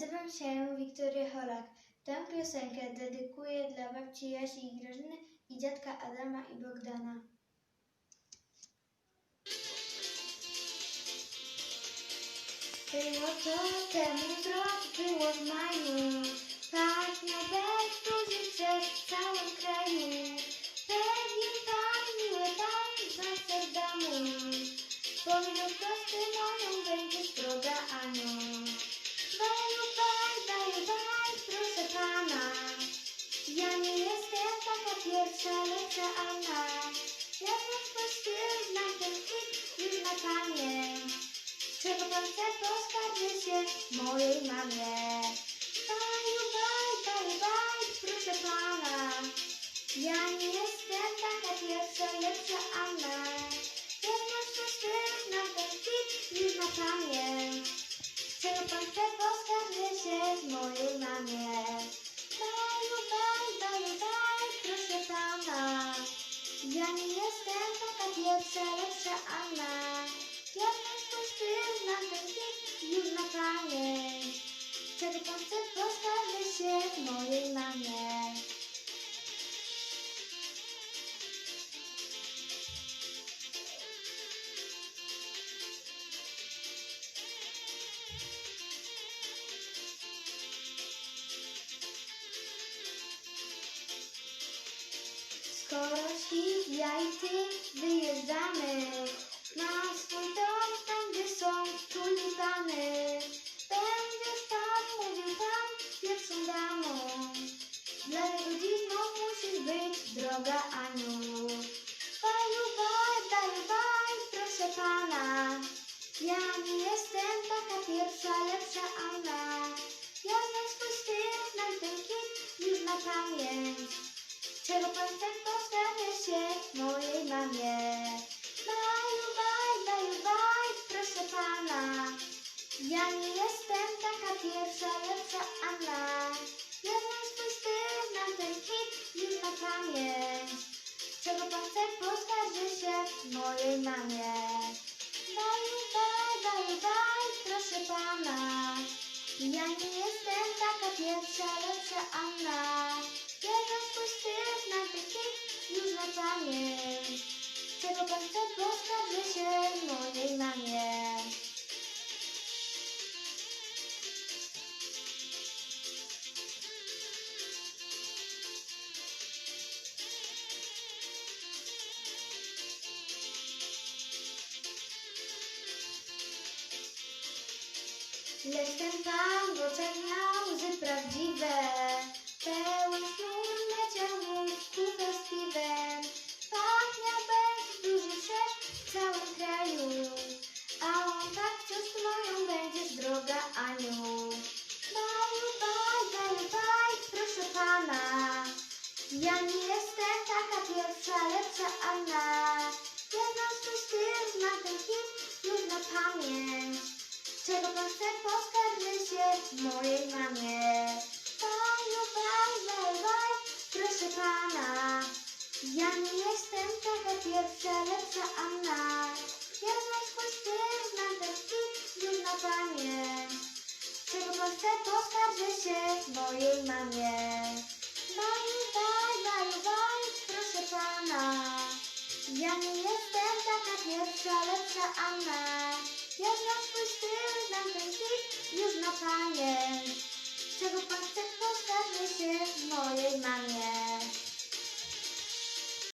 Nazywam się Wiktoria Cholak. Tę piosenkę dedykuję dla babci Jasi i Grażyny i dziadka Adama i Bogdana. Było to temu rok, było w maju. Tak miał być duży przez całym kraju. Pewien pamięć. Czego pan chce, poskarży się mojej mamie. Baju, baj, baju, baj, proszę pana. Ja nie jestem taka pierwsza, lepsza Anna. Styl, znam ten hit już na pamięć. Czego pan chce, poskarży się mojej mamie. Pierwsza, lepsza Anna. Ja swój styl, znam już na pamięć. Czego pan chce, poskarży się mojej mamie. Ja i ty wyjeżdżamy na swój dom, tam gdzie są tulipany. Będziesz tam, mówił pan, pierwszą damą. Dlatego dziś znów musisz być, droga Aniu. Baju, baj, baju, baj, proszę pana. Ja nie jestem taka pierwsza, lepsza Anna. Ja znam swój styl, znam ten hit już na pamięć. Czego pan chce, poskarży się mojej mamie. Baju, baj, baju, baj, proszę pana. Ja nie jestem taka pierwsza, lepsza Anna. Ja znam swój styl, znam ten hit już na pamięć. Czego pan chce, poskarży się mojej mamie. Baju, baj, baju, baj, proszę pana. Ja nie jestem taka pierwsza, lepsza Anna. Lecz ten pan w oczach miał łzy prawdziwe, pełen chmur leciał Chce, poskarży się mojej mamie. Baju, baj, baj, baj, proszę pana. Ja nie jestem taka pierwsza, lepsza Anna. Ja znam swój znam ten hit już na pamięć. Czego pan chce, poskarży się mojej mamie. Baju, baj, baju, baj, proszę pana. Ja nie jestem taka pierwsza, lepsza Anna. Ja znam swój styl, hit już na pamięć. Czego pan chce, poskarży się mojej mamie.